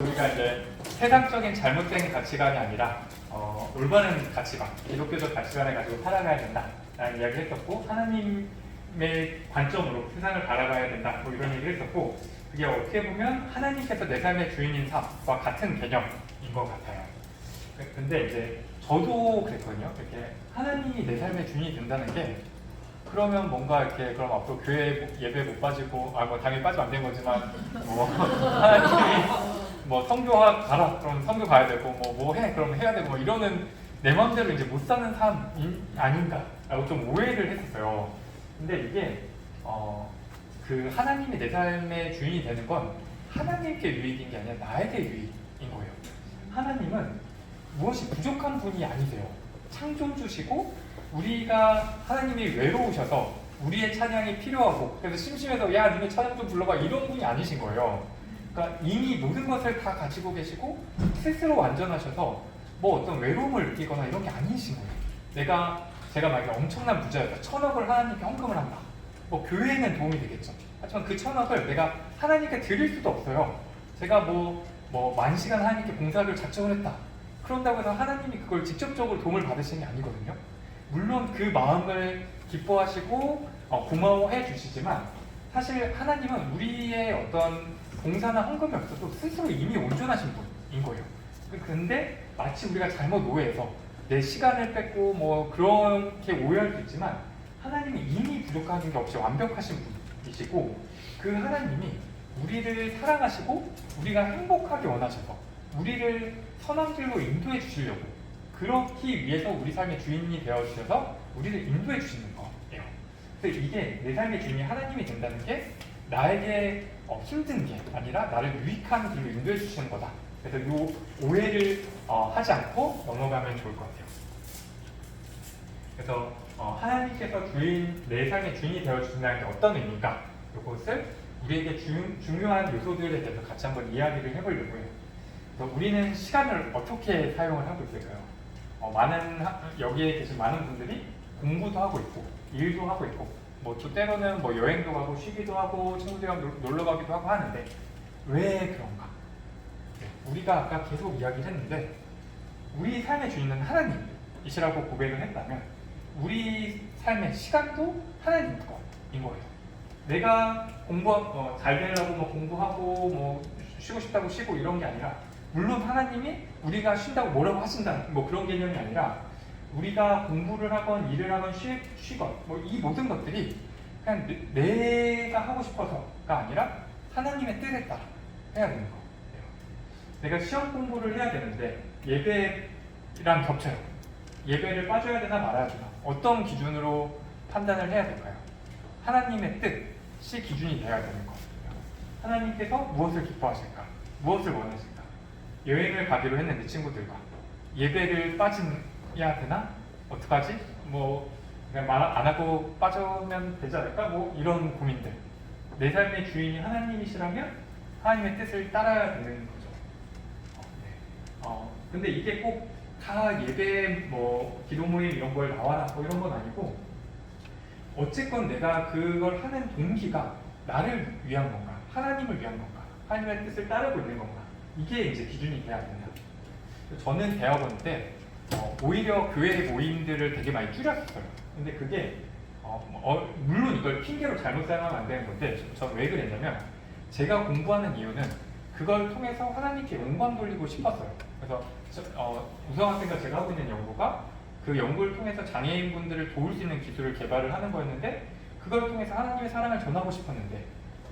우리가 이제 세상적인 잘못된 가치관이 아니라 어, 올바른 가치관, 기독교적 가치관을 가지고 살아가야 된다라는 이야기를 했었고 하나님의 관점으로 세상을 바라봐야 된다 뭐 이런 얘기를 했었고 그게 어떻게 보면 하나님께서 내 삶의 주인인 삶과 같은 개념인 것 같아요. 근데 이제 저도 그랬거든요. 이렇게 하나님이 내 삶의 주인이 된다는 게 그러면 뭔가 이렇게 그럼 앞으로 교회 예배 못 빠지고 아 뭐 당연히 빠지면 안 되는 거지만 뭐 하나님이 뭐 성교하 가라 그럼 성교 가야 되고 뭐 뭐 해 그러면 해야 되고 뭐 이러는 내 마음대로 이제 못 사는 삶 아닌가라고 좀 오해를 했었어요. 근데 이게 어 그 하나님이 내 삶의 주인이 되는 건 하나님께 유익인 게 아니라 나에게 유익인 거예요. 하나님은 무엇이 부족한 분이 아니세요. 창조주시고 우리가 하나님이 외로우셔서 우리의 찬양이 필요하고 그래서 심심해서 야 니네 찬양 좀 불러봐 이런 분이 아니신 거예요. 그러니까 이미 모든 것을 다 가지고 계시고 스스로 완전하셔서 뭐 어떤 외로움을 느끼거나 이런 게 아니신 거예요. 내가 제가 만약에 엄청난 부자였다. 천억을 하나님께 헌금을 한다. 뭐 교회에는 도움이 되겠죠. 하지만 그 천억을 내가 하나님께 드릴 수도 없어요. 제가 뭐 뭐 만 시간 하나님께 봉사를 작정을 했다. 그런다고 해서 하나님이 그걸 직접적으로 도움을 받으시는 게 아니거든요. 물론 그 마음을 기뻐하시고 어, 고마워해 주시지만 사실 하나님은 우리의 어떤 봉사나 헌금이 없어도 스스로 이미 온전하신 분인 거예요. 그- 근데 마치 우리가 잘못 오해해서 내 시간을 뺏고 뭐 그렇게 오해할 수 있지만 하나님이 이미 부족한 게 없이 완벽하신 분이시고 그 하나님이 우리를 사랑하시고 우리가 행복하게 원하셔서 우리를 선한 길로 인도해 주시려고 그렇기 위해서 우리 삶의 주인이 되어 주셔서 우리를 인도해 주시는 거예요. 그래서 이게 내 삶의 주인이 하나님이 된다는 게 나에게 어, 힘든 게 아니라 나를 유익한 길로 인도해 주시는 거다. 그래서 이 오해를 어, 하지 않고 넘어가면 좋을 것 같아요. 그래서 어, 하나님께서 주인 내 삶의 주인이 되어 주신다는 게 어떤 의미인가? 이것을 우리에게 중, 중요한 요소들에 대해서 같이 한번 이야기를 해보려고 해요. 그래서 우리는 시간을 어떻게 사용을 하고 있을까요? 어, 많은 하- 여기에 계신 많은 분들이 공부도 하고 있고 일도 하고 있고 뭐 또 때로는 뭐 여행도 가고 쉬기도 하고 친구들이랑 놀- 놀러 가기도 하고 하는데 왜 그런가? 네, 우리가 아까 계속 이야기를 했는데 우리 삶의 주인은 하나님이시라고 고백을 했다면 우리 삶의 시간도 하나님 거인 거예요. 내가 공부 어, 잘 되려고 뭐 공부하고 뭐 쉬고 싶다고 쉬고 이런 게 아니라 물론 하나님이 우리가 쉰다고 뭐라고 하신다 뭐 그런 개념이 아니라 우리가 공부를 하건 일을 하건 쉬, 쉬건 뭐 이 모든 것들이 그냥 내, 내가 하고 싶어서가 아니라 하나님의 뜻에 따라 해야 되는 거예요. 내가 시험 공부를 해야 되는데 예배랑 겹쳐요. 예배를 빠져야 되나 말아야 되나 어떤 기준으로 판단을 해야 될까요? 하나님의 뜻이 기준이 되어야 되는 거예요. 하나님께서 무엇을 기뻐하실까? 무엇을 원하실까? 여행을 가기로 했는데 친구들과 예배를 빠 지야 되나? 어떡하지? 뭐 그냥 말 안 하고 빠지면 되지 않을까? 뭐 이런 고민들. 내 삶의 주인이 하나님이시라면 하나님의 뜻을 따라야 되는 거죠. 어, 네. 어, 근데 이게 꼭 다 예배 뭐 기도 모임 이런 거에 나와라 뭐 이런 건 아니고 어쨌건 내가 그걸 하는 동기가 나를 위한 건가 하나님을 위한 건가 하나님의 뜻을 따르고 있는 건가 이게 이제 기준이 돼야 된다. 저는 대학원 때 어, 오히려 교회 모임들을 되게 많이 줄였어요. 근데 그게 어, 어, 물론 이걸 핑계로 잘못 사용하면 안 되는 건데 전 왜 그랬냐면 제가 공부하는 이유는 그걸 통해서 하나님께 영광 돌리고 싶었어요. 그래서 저, 어, 우성학생과 제가 하고 있는 연구가 그 연구를 통해서 장애인분들을 도울 수 있는 기술을 개발을 하는 거였는데 그걸 통해서 하나님의 사랑을 전하고 싶었는데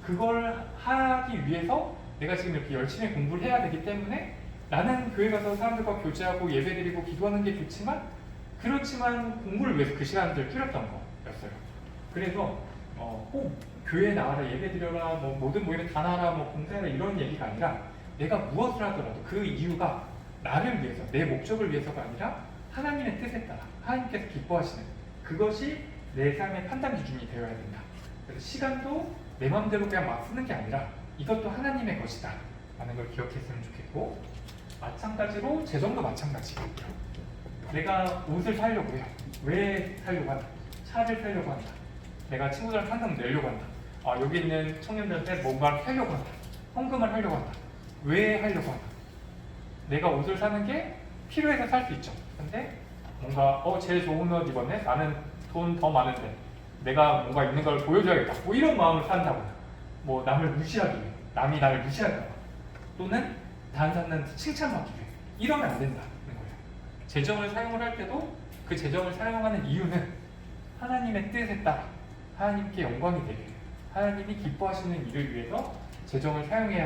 그걸 하기 위해서 내가 지금 이렇게 열심히 공부를 해야 되기 때문에 나는 교회 가서 사람들과 교제하고 예배드리고 기도하는 게 좋지만 그렇지만 공부를 위해서 그 시간들을 줄였던 거였어요. 그래서 어, 꼭 교회 나와라 예배드려라 뭐 모든 모임에 다 나와라 뭐 공사해라 이런 얘기가 아니라 내가 무엇을 하더라도 그 이유가 나를 위해서 내 목적을 위해서가 아니라 하나님의 뜻에 따라 하나님께서 기뻐하시는 그것이 내 삶의 판단 기준이 되어야 된다. 그래서 시간도 내 마음대로 그냥 막 쓰는 게 아니라 이것도 하나님의 것이다. 라는 걸 기억했으면 좋겠고 마찬가지로 재정도 마찬가지예요. 내가 옷을 사려고 해요. 왜 사려고 한다? 차를 사려고 한다. 내가 친구들한테 내려고 한다. 아, 여기 있는 청년들한테 뭔가를 하려고 한다. 헌금을 하려고 한다. 왜 하려고 하나? 내가 옷을 사는 게 필요해서 살 수 있죠. 근데 뭔가 어 제일 좋은 옷 입었네. 나는 돈 더 많은데 내가 뭔가 있는 걸 보여줘야겠다. 뭐 이런 마음을 산다거나 뭐 남을 무시하기 남이 나를 봐 또는 다른 사람한테 칭찬받기 위해 이러면 안 된다는 거예요. 재정을 사용을 할 때도 그 재정을 사용하는 이유는 하나님의 뜻에 따라 하나님께 영광이 위해 하나님이 기뻐하시는 일을 위해서 재정을 사용해야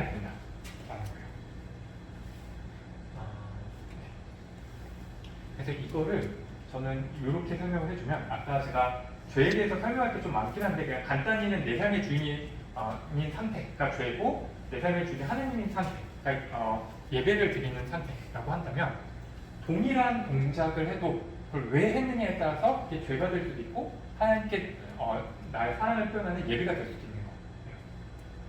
거예요. 아, 네. 그래서 이거를 저는 이렇게 설명을 해주면 아까 제가 죄에 대해서 설명할 게 좀 많긴 한데 그냥 간단히는 내 삶의 주인인 어, 인 상태가 죄고 내 삶의 주인이 하나님인 상태, 그러니까 어, 예배를 드리는 상태라고 한다면 동일한 동작을 해도 그걸 왜 했느냐에 따라서 이게 죄가 될 수도 있고 하나님께 어, 나의 사랑을 표현하는 예배가 될 수도 있는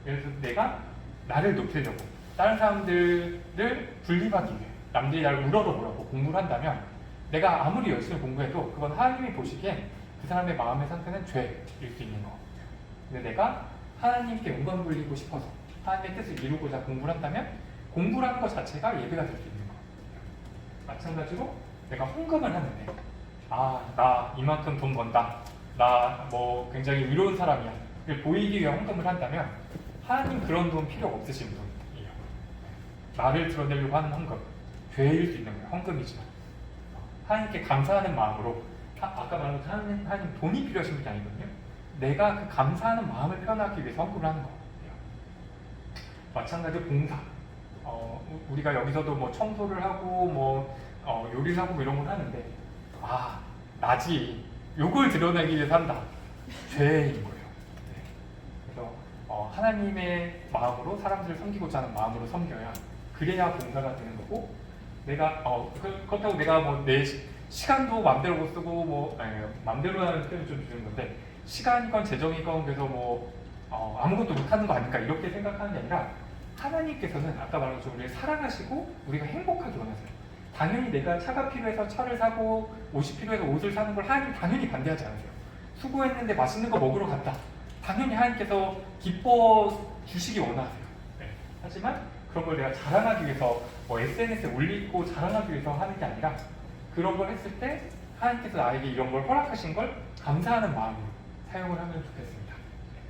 거예요. 들어서 내가 나를 높이려고 다른 사람들을 분리하기 위해 남들이 나를 우러러보라고 공부를 한다면 내가 아무리 열심히 공부해도 그건 하나님이 보시기엔 그 사람의 마음의 상태는 죄일 수 있는 거. 근데 내가 하나님께 영광 돌리고 싶어서 하나님의 뜻을 이루고자 공부를 한다면 하는 것 자체가 예배가 될 수 있는 거. 마찬가지로 내가 헌금을 하는데 아 나 이만큼 돈 번다. 나 뭐 굉장히 의로운 사람이야. 를 보이기 위해 헌금을 한다면 하나님 그런 돈 필요 없으신 분이에요. 나를 드러내려고 하는 헌금 죄일 수 있는 거예요. 헌금이지만. 하나님께 감사하는 마음으로 아, 아까 말한 것처럼 하나님, 하나님 돈이 필요하신 분이 아니거든요. 내가 그 감사하는 마음을 표현하기 위해서 헌금을 하는 거예요 마찬가지로 봉사. 어, 우- 우리가 여기서도 뭐 청소를 하고 뭐 어, 요리를 하고 뭐 이런 걸 하는데 아 나지 요걸 드러내기 위해서 한다. 죄인 거예요. 네. 그래서 어, 하나님의 마음으로 사람들을 섬기고자 하는 마음으로 섬겨야 그래야 봉사가 되는 거고 내가 어 그, 그렇다고 내가 뭐 내 시간도 맘대로 못 쓰고 뭐 아니, 맘대로 하는 표현 좀 주는 건데 시간이건 재정이건 그래서 뭐 어, 아무것도 못하는 거 아닐까 이렇게 생각하는 게 아니라 하나님께서는 아까 말한 것처럼 우리를 사랑하시고 우리가 행복하기 원하세요. 당연히 내가 차가 필요해서 차를 사고 옷이 필요해서 옷을 사는 걸 하나님 당연히 반대하지 않으세요. 수고했는데 맛있는 거 먹으러 갔다. 당연히 하나님께서 기뻐 주시기 원하세요. 네. 하지만 그런 걸 내가 자랑하기 위해서 뭐 SNS에 올리고 자랑하기 위해서 하는 게 아니라 그런 걸 했을 때 하나님께서 나에게 이런 걸 허락하신 걸 감사하는 마음으로 사용을 하면 좋겠습니다. 네.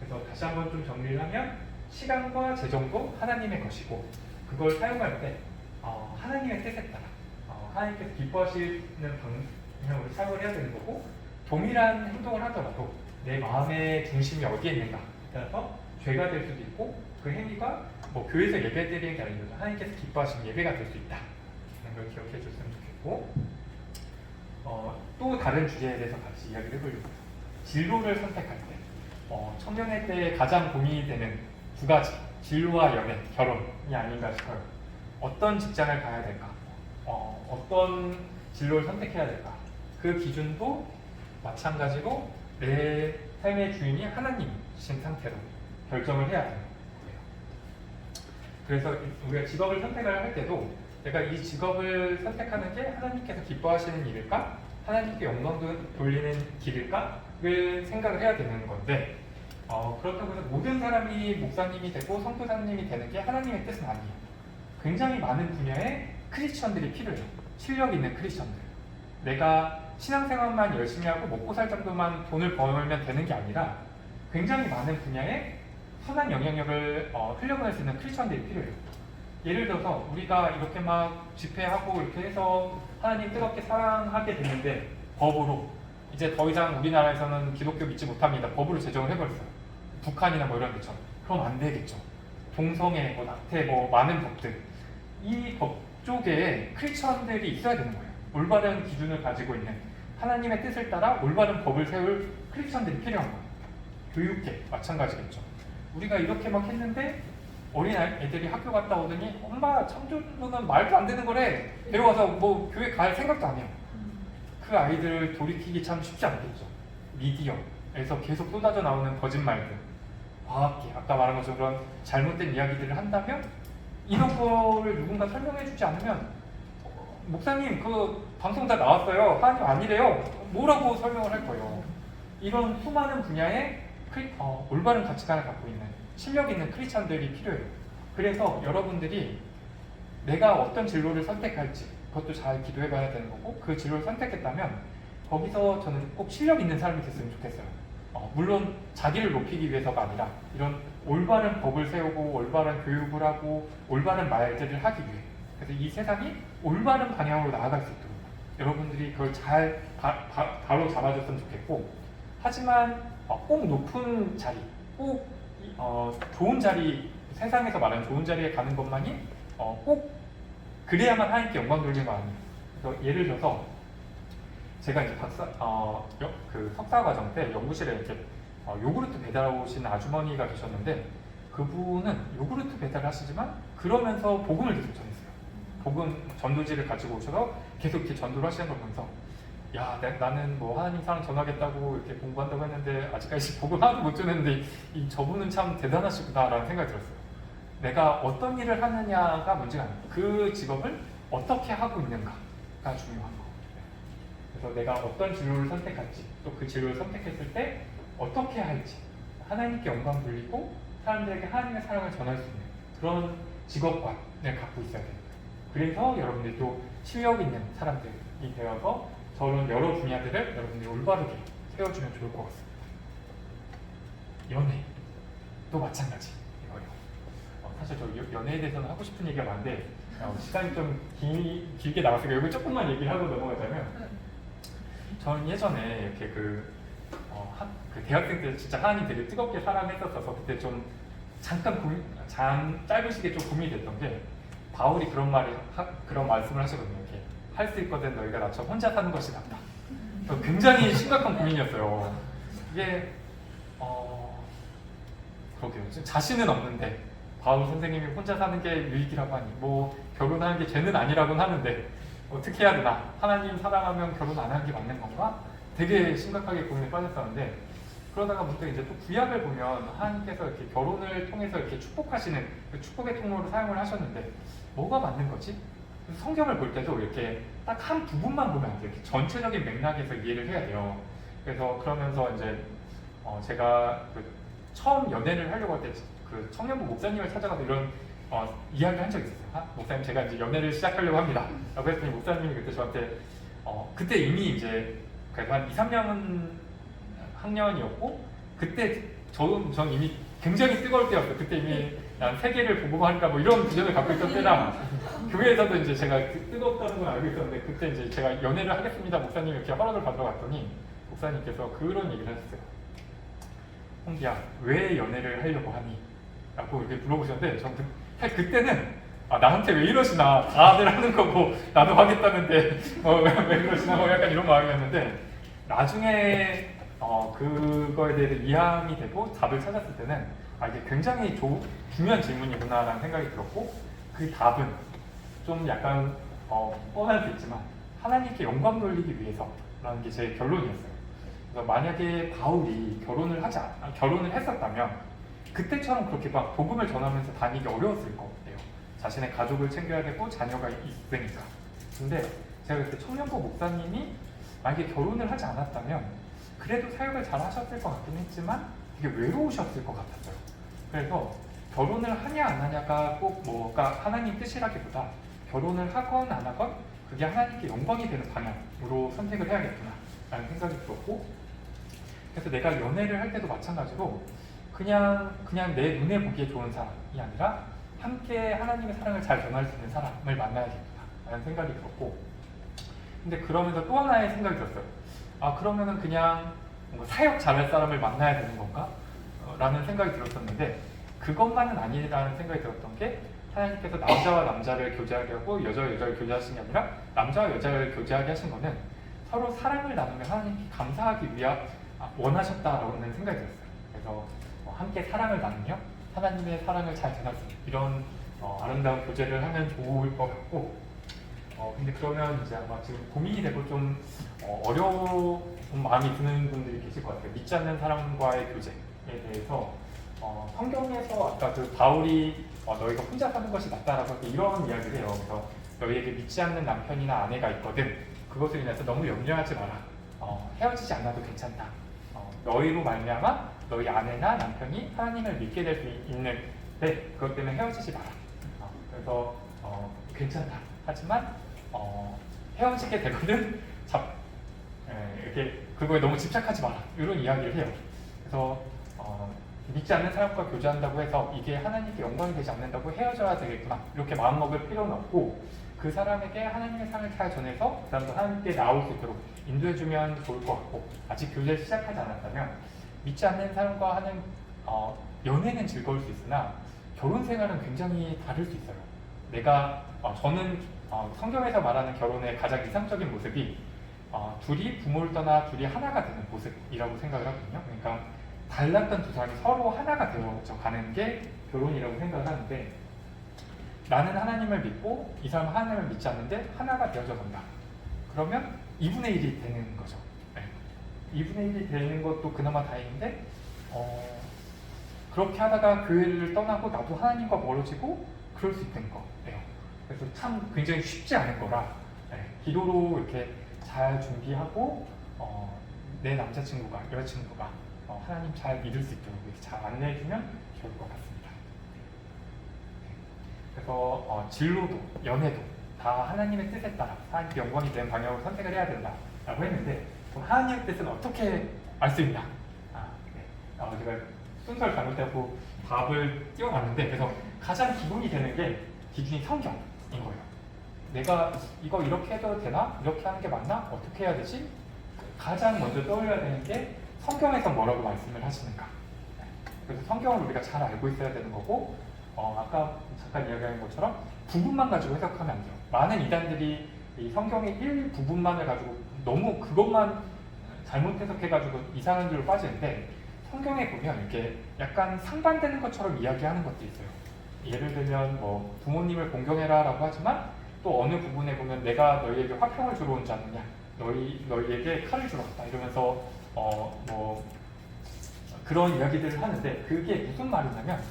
그래서 다시 한번 좀 정리를 하면 시간과 재정도 하나님의 것이고 그걸 사용할 때 어, 하나님의 뜻에 따라 어, 하나님께서 기뻐하시는 방향으로 사용을 해야 되는 거고 동일한 행동을 하더라도 내 마음의 중심이 어디에 있는가 따라서 죄가 될 수도 있고 그 행위가 뭐 교회에서 예배 드리는 게 아니라 하나님께서 기뻐하시는 예배가 될 수 있다 라는 걸 기억해 줬으면 좋겠고 어, 또 다른 주제에 대해서 같이 이야기를 해보려고 해요. 진로를 선택할 때 어, 청년의 때 가장 고민이 되는 두 가지 진로와 연애, 결혼이 아닌가 싶어요. 어떤 직장을 가야 될까? 어, 어떤 진로를 선택해야 될까? 그 기준도 마찬가지로 내 삶의 주인이 하나님이신 상태로 결정을 해야 거예요. 그래서 우리가 직업을 선택을 할 때도 내가 이 직업을 선택하는 게 하나님께서 기뻐하시는 일일까? 하나님께 영광 돌리는 길일까?를 생각을 해야 되는 건데 어, 그렇다고 해서 모든 사람이 목사님이 되고 선교사님이 되는 게 하나님의 뜻은 아니에요. 굉장히 많은 분야에 크리스천들이 필요해요. 실력 있는 크리스천들. 내가 신앙생활만 열심히 하고 먹고 살 정도만 돈을 벌면 되는 게 아니라 굉장히 많은 분야에 선한 영향력을 어, 흘려보낼 수 있는 크리스천들이 필요해요. 예를 들어서 우리가 이렇게 막 집회하고 이렇게 해서 하나님 뜨겁게 사랑하게 됐는데 법으로 이제 더 이상 우리나라에서는 기독교 믿지 못합니다. 법으로 제정을 해버렸어요. 북한이나 뭐 이런 데처럼. 그럼 안 되겠죠. 동성애, 뭐 낙태, 뭐 많은 법들. 이 법 쪽에 크리스천들이 있어야 되는 거예요. 올바른 기준을 가지고 있는 하나님의 뜻을 따라 올바른 법을 세울 크리스천들이 필요한 거예요. 교육계 마찬가지겠죠. 우리가 이렇게 막 했는데 어린 애들이 학교 갔다 오더니 엄마 창조는 말도 안 되는 거래. 데려와서 뭐 교회 갈 생각도 안 해요. 그 아이들을 돌이키기 참 쉽지 않겠죠. 미디어에서 계속 쏟아져 나오는 거짓말들, 과학계, 아까 말한 것처럼 그런 잘못된 이야기들을 한다면 이런 거를 누군가 설명해 주지 않으면 어, 목사님 그 방송 다 나왔어요. 하나님 아니래요. 뭐라고 설명을 할 거예요. 이런 수많은 분야에 크리- 어, 올바른 가치관을 갖고 있는 실력 있는 크리스천들이 필요해요. 그래서 여러분들이 내가 어떤 진로를 선택할지 그것도 잘 기도해 봐야 되는 거고 그 진로를 선택했다면 거기서 저는 꼭 실력 있는 사람이 됐으면 좋겠어요. 어, 물론 자기를 높이기 위해서가 아니라 이런 올바른 법을 세우고 올바른 교육을 하고 올바른 말들을 하기 위해 그래서 이 세상이 올바른 방향으로 나아갈 수 있도록 여러분들이 그걸 잘 바, 바, 바로 잡아줬으면 좋겠고 하지만 어, 꼭 높은 자리, 꼭 이- 어, 좋은 자리, 세상에서 말하는 좋은 자리에 가는 것만이 어, 꼭 그래야만 하나님께 영광 돌리는 거 아니에요. 그래서 예를 들어서 제가 이제 박사, 어, 여- 그 석사 과정 때 연구실에 이렇게 어, 요구르트 배달 오신 아주머니가 계셨는데 그분은 요구르트 배달을 하시지만 그러면서 복음을 계속 전했어요. 복음 전도지를 가지고 오셔서 계속 이렇게 전도를 하시는 걸 보면서 야, 내- 나는 뭐 하나님 사랑 전하겠다고 이렇게 공부한다고 했는데 아직까지 복음 하나도 못 전했는데 이 저분은 참 대단하시구나라는 생각이 들었어요. 내가 어떤 일을 하느냐가 문제가 아니에요. 그 직업을 어떻게 하고 있는가가 중요한 거. 그래서 내가 어떤 진로를 선택할지 또 그 진로를 선택했을 때 어떻게 할지 하나님께 영광 돌리고 사람들에게 하나님의 사랑을 전할 수 있는 그런 직업관을 갖고 있어야 됩니다. 그래서 여러분들도 실력 있는 사람들이 되어서 저런 여러 분야들을 여러분들이 올바르게 세워주면 좋을 것 같습니다. 연애 또 마찬가지. 어, 사실 저 여- 연애에 대해서는 하고 싶은 얘기가 많은데 어, 시간이 좀 기, 길게 나왔으니까 여기 조금만 얘기를 하고 넘어가자면 저는 예전에 이렇게 그, 어, 하, 그 대학생 때 진짜 하나님 되게 뜨겁게 사랑했었어서 그때 좀 잠깐 고민, 잠 짧은 시기에 좀 고민이 됐던 게 바울이 그런 말을 하, 그런 말씀을 하시거든요. 이렇게 할 수 있거든 너희가 나처럼 혼자 사는 것이 낫다. 굉장히 심각한 고민이었어요. 이게 어 그러게요. 자신은 없는데 바울 선생님이 혼자 사는 게 유익이라고 하니 뭐 결혼하는 게 죄는 아니라고는 하는데 어떻게 해야 되나? 하나님 사랑하면 결혼 안 하는 게 맞는 건가? 되게 심각하게 고민에 빠졌었는데 그러다가 문득 이제 또 구약을 보면 하나님께서 이렇게 결혼을 통해서 이렇게 축복하시는 그 축복의 통로로 사용을 하셨는데 뭐가 맞는 거지? 성경을 볼 때도 이렇게 딱 한 부분만 보면 안 돼요. 이렇게 전체적인 맥락에서 이해를 해야 돼요. 그래서 그러면서 이제 어 제가 그 처음 연애를 하려고 할 때 그 청년부 목사님을 찾아가서 이런 어, 이야기를 한 적이 있었어요. 아, 목사님 제가 이제 연애를 시작하려고 합니다. 라고 했더니 목사님이 그때 저한테 어, 그때 이미 이제 그래도 한 2, 3년 학년이었고 그때 저, 전 이미 굉장히 뜨거울 때였어요. 그때 이미 난 세계를 보고하니까 뭐 이런 비전을 갖고 있던 때라 교회에서도 이제 제가 그 뜨겁다는 걸 알고 있었는데 그때 이제 제가 연애를 하겠습니다. 목사님 이렇게 허락을 받으러 갔더니 목사님께서 그런 얘기를 하셨어요. 홍기야 왜 연애를 하려고 하니? 라고 이렇게 물어보셨는데 전 그, 사실 그때는 아 나한테 왜 이러시나 다들 하는 거고 나도 하겠다는데 뭐왜 왜 그러시나 뭐 약간 이런 마음이었는데 나중에 어 그거에 대해서 이해함이 되고 답을 찾았을 때는 아 이게 굉장히 조, 중요한 질문이구나라는 생각이 들었고 그 답은 좀 약간 어 뻔할 수 있지만 하나님께 영광 돌리기 위해서라는 게 제 결론이었어요. 그래서 만약에 바울이 결혼을 하지 않, 아, 결혼을 했었다면 그때처럼 그렇게 막 복음을 전하면서 다니기 어려웠을 것 같아요. 자신의 가족을 챙겨야 되고 자녀가 있으니까. 근데 제가 그때 청년부 목사님이 만약에 결혼을 하지 않았다면 그래도 사역을 잘 하셨을 것 같긴 했지만 되게 외로우셨을 것 같았어요. 그래서 결혼을 하냐 안 하냐가 꼭 뭐가 하나님 뜻이라기보다 결혼을 하건 안 하건 그게 하나님께 영광이 되는 방향으로 선택을 해야겠구나 라는 생각이 들었고 그래서 내가 연애를 할 때도 마찬가지로 그냥 그냥 내 눈에 보기에 좋은 사람이 아니라 함께 하나님의 사랑을 잘 전할 수 있는 사람을 만나야겠구나라는 생각이 들었고 근데 그러면서 또 하나의 생각이 들었어요. 아 그러면은 그냥 뭔가 사역 잘할 사람을 만나야 되는 건가? 어, 라는 생각이 들었었는데 그것만은 아니라는 생각이 들었던 게 하나님께서 남자와 남자를 교제하게 하고 여자와 여자를 교제하신 게 아니라 남자와 여자를 교제하게 하신 거는 서로 사랑을 나누며 하나님께 감사하기 위하 아, 원하셨다라는 생각이 들었어요. 그래서 어, 함께 사랑을 나누며 하나님의 사랑을 잘 있는 이런 어, 아름다운 교제를 하면 좋을 것 같고 어, 근데 그러면 이제 아마 지금 고민이 되고 좀 어, 어려운 마음이 드는 분들이 계실 것 같아요. 믿지 않는 사람과의 교제에 대해서 어, 성경에서 아까 그 바울이 어, 너희가 혼자 사는 것이 낫다라고 이런 이야기를 해요. 그래서 너희에게 믿지 않는 남편이나 아내가 있거든. 그것을 인해서 너무 염려하지 마라. 어, 헤어지지 않아도 괜찮다. 어, 너희로 말미암아 너희 아내나 남편이 하나님을 믿게 될 수 있는 네, 그것 때문에 헤어지지 마라. 어, 그래서 어, 괜찮다. 하지만 어, 헤어지게 되거든 잡 에, 이렇게 그거에 너무 집착하지 마라. 이런 이야기를 해요. 그래서 어, 믿지 않는 사람과 교제한다고 해서 이게 하나님께 영광이 되지 않는다고 헤어져야 되겠구나. 이렇게 마음 먹을 필요는 없고 그 사람에게 하나님의 상을 잘 전해서 그 사람도 하나님께 나올 수 있도록 인도해주면 좋을 것 같고 아직 교제를 시작하지 않았다면 믿지 않는 사람과 하는 어, 연애는 즐거울 수 있으나 결혼 생활은 굉장히 다를 수 있어요. 내가 어, 저는 어, 성경에서 말하는 결혼의 가장 이상적인 모습이 어, 둘이 부모를 떠나 둘이 하나가 되는 모습이라고 생각을 하거든요. 그러니까 달랐던 두 사람이 서로 하나가 되어져 가는 게 결혼이라고 생각을 하는데 나는 하나님을 믿고 이 사람은 하나님을 믿지 않는데 하나가 되어져 간다. 그러면 2분의 1이 되는 거죠. 네. 2분의 1이 되는 것도 그나마 다행인데 어, 그렇게 하다가 교회를 떠나고 나도 하나님과 멀어지고 그럴 수 있는 거예요. 그래서 참 굉장히 쉽지 않은 거라 네, 기도로 이렇게 잘 준비하고 어, 내 남자친구가 여자친구가 어, 하나님 잘 믿을 수 있도록 잘 안내해주면 좋을 것 같습니다. 네. 그래서 어, 진로도 연애도 다 하나님의 뜻에 따라 하나님께 영광이 되는 방향으로 선택을 해야 된다라고 했는데 그럼 하나님의 뜻은 어떻게 알 수 있냐? 아, 네. 어, 제가 순서를 잘못하고 답을 띄워봤는데 그래서 가장 기본이 되는 게 기준이 성경인 거예요. 내가 이거 이렇게 해도 되나? 이렇게 하는 게 맞나? 어떻게 해야 되지? 가장 먼저 떠올려야 되는 게 성경에서 뭐라고 말씀을 하시는가. 네. 그래서 성경을 우리가 잘 알고 있어야 되는 거고 어, 아까 잠깐 이야기한 것처럼 부분만 가지고 해석하면 안 돼요. 많은 이단들이 이 성경의 일부분만을 가지고 너무 그것만 잘못 해석해가지고 이상한 길로 빠지는데 성경에 보면 이렇게 약간 상반되는 것처럼 이야기하는 것도 있어요. 예를 들면 뭐 부모님을 공경해라라고 하지만 또 어느 부분에 보면 내가 너희에게 화평을 주러 온 자느냐 너희 너희에게 칼을 주러 왔다 이러면서 어 뭐 그런 이야기들을 하는데 그게 무슨 말이냐면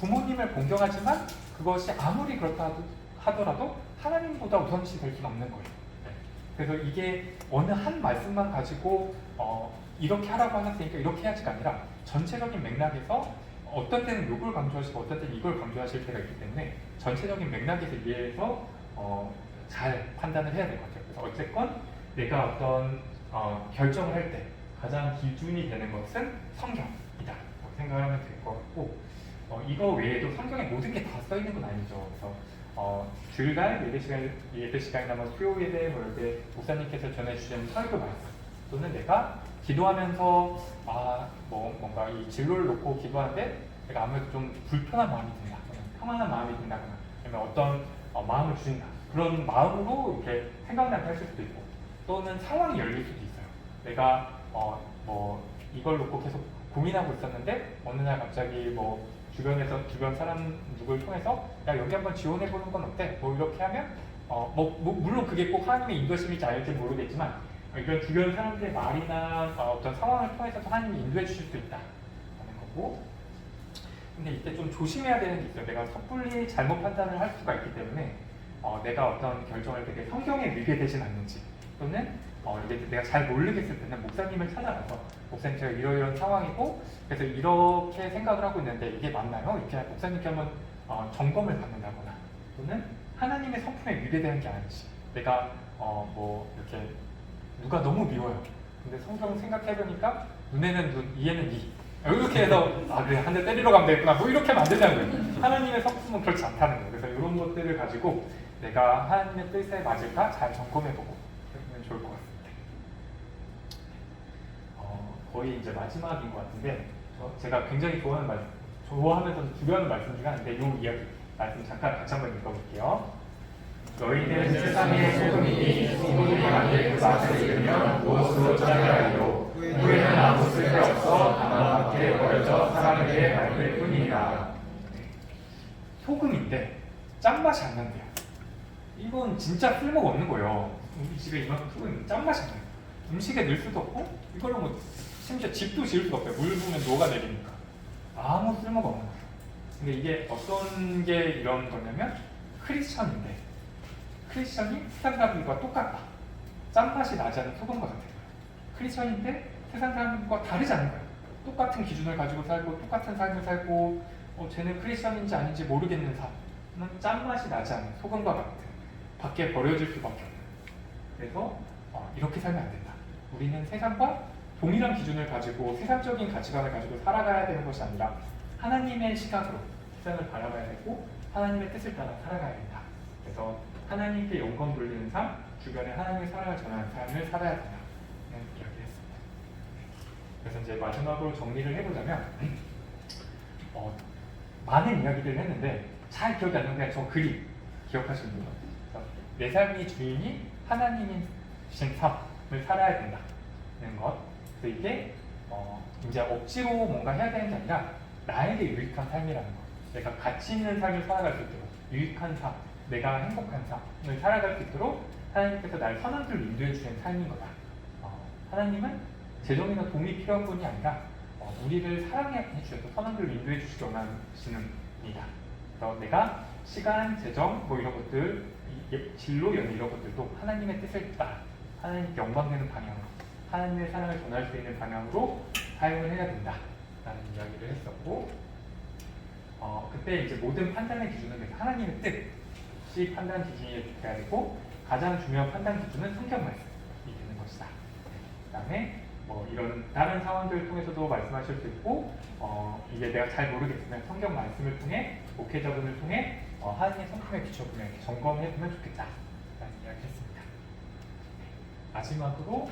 부모님을 공경하지만 그것이 아무리 그렇다 하더라도 하나님보다 우선시 될 수는 없는 거예요. 네. 그래서 이게 어느 한 말씀만 가지고 어, 이렇게 하라고 하셨으니까 이렇게 해야지가 아니라 전체적인 맥락에서 어떤 때는 요걸 강조하시고 어떤 때는 이걸 강조하실 때가 있기 때문에 전체적인 맥락에서 이해해서 어, 잘 판단을 해야 될 것 같아요. 그래서 어쨌건 내가 어떤 어, 결정을 할 때 가장 기준이 되는 것은 성경이다. 생각하면 될 것 같고 어, 이거 외에도 성경에 모든 게 다 써 있는 건 아니죠. 그래서 어, 주일날 예배 시간 예배 시간이나 뭐 수요 예배 뭐 이렇게 목사님께서 전해주신 설교 말씀. 또는 내가 기도하면서 아뭐 뭔가 이 진로를 놓고 기도하는데 내가 아무래도 좀 불편한 마음이 든다, 평안한 마음이 든다거나 아니면 어떤 어, 마음을 주신다. 그런 마음으로 이렇게 생각나게 하실 수도 있고 또는 상황이 열릴 수도 있어요. 내가 어, 뭐 이걸 놓고 계속 고민하고 있었는데 어느 날 갑자기 뭐 주변에서 주변 사람 누구를 통해서 야 여기 한번 지원해 보는 건 어때? 뭐 이렇게 하면 어, 뭐, 뭐, 물론 그게 꼭 하나님의 인도심일지 아닐지 모르겠지만 어, 이런 주변 사람들의 말이나 어, 어떤 상황을 통해서도 하나님이 인도해 주실 수 있다 하는 거고 근데 이때 좀 조심해야 되는 게 있어요. 내가 섣불리 잘못 판단을 할 수가 있기 때문에 어, 내가 어떤 결정을 되게 성경에 밀게 되진 않는지 또는 어, 이게 내가 잘 모르겠을 때는 목사님을 찾아가서 목사님 제가 이러이런 상황이고 그래서 이렇게 생각을 하고 있는데 이게 맞나요? 이렇게 목사님께 한번 어, 점검을 받는다거나 또는 하나님의 성품에 위배되는 게 아닌지 내가 어, 뭐 이렇게 누가 너무 미워요. 근데 성경 생각해보니까 눈에는 눈, 이에는 이 이렇게 해서 아 그래 한 대 때리러 가면 되겠구나 뭐 이렇게 만들자는 거예요. 하나님의 성품은 그렇지 않다는 거예요. 그래서 이런 것들을 가지고 내가 하나님의 뜻에 맞을까 잘 점검해보고 그러면 좋을 것 같습니다. 어, 거의 이제 마지막인 것 같은데 저, 제가 굉장히 좋아하는 말, 좋아하면서 주변하는 말씀 중에 하나인데 이 이야기 말씀 잠깐 같이 한번 읽어볼게요. 너희는 세상의 소금이니 소금이 만들 그 맛을 잃으면 무엇으로 짜리하리요 후에는 아무 쓸데없어 다만 밖에 버려져 사람에게 밟을 뿐이니라. 소금인데 짠맛이 안 난대요. 이건 진짜 쓸모가 없는 거예요. 우리 집에 이만큼 소금 짠맛이 안 나요. 음식에 넣을 수도 없고 이걸로 뭐 심지어 집도 지을 수가 없어요 물 부으면 녹아내리니까 아무 쓸모가 없는 거예요 근데 이게 어떤 게 이런 거냐면 크리스천인데 크리스천이 세상 사람들과 똑같다. 짠맛이 나지 않는 소금과 같은 거예요. 크리스천인데 세상 사람들과 다르지 않은 거예요. 똑같은 기준을 가지고 살고 똑같은 삶을 살고 어, 쟤는 크리스천인지 아닌지 모르겠는 삶은 짠맛이 나지 않는 소금과 같은 밖에 버려질 수밖에 없는 그래서 어, 이렇게 살면 안 된다. 우리는 세상과 동일한 기준을 가지고 세상적인 가치관을 가지고 살아가야 되는 것이 아니라 하나님의 시각으로 세상을 바라봐야 되고 하나님의 뜻을 따라 살아가야 된다. 그래서 하나님께 영광 돌리는 삶, 주변에 하나님의 사랑을 전하는 삶을 살아야 된다 는 이야기를 했습니다. 그래서 이제 마지막으로 정리를 해보자면 어, 많은 이야기들을 했는데 잘 기억이 안 나는데 저 그림 기억하시는 분요 내 삶이 주인이 하나님인 삶을 살아야 된다는 것. 그래서 이게 어, 이제 억지로 뭔가 해야 되는 게 아니라 나에게 유익한 삶이라는 것. 내가 가치 있는 삶을 살아갈 수 있도록 유익한 삶, 내가 행복한 삶을 살아갈 수 있도록 하나님께서 날 선한 길로 인도해 주시는 삶인 거다. 어, 하나님은 재정이나 도움이 필요한 분이 아니라 어, 우리를 사랑해 주셔서 선한 길로 인도해 주시기 원하시는 분이다. 그래서 내가 시간, 재정, 뭐 이런 것들, 이- 이 진로, 연 이런 것들도 하나님의 뜻을 따라 하나님께 영광되는 방향으로 하나님의 사랑을 전할 수 있는 방향으로 사용을 해야 된다라는 이야기를 했었고 어, 그때 이제 모든 판단의 기준은 하나님의 뜻이 판단 기준이 돼야 되고 가장 중요한 판단 기준은 성경 말씀이 되는 것이다. 그 다음에 뭐 이런 다른 상황들을 통해서도 말씀하실 수 있고 어, 이게 내가 잘 모르겠으면 성경 말씀을 통해 목회자분을 통해 어, 하나님의 성품에 비춰보면 이렇게 점검해 보면 좋겠다 라는 이야기했습니다. 마지막으로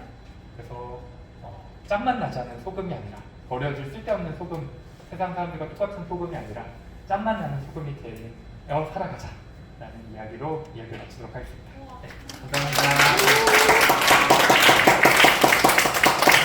그래서 어, 짠맛 나지 않는 소금이 아니라 버려질 쓸데없는 소금 세상 사람들과 똑같은 소금이 아니라 짠맛 나는 소금이 되어 살아가자라는 이야기로 이야기를 마치도록 하겠습니다. 네, 감사합니다.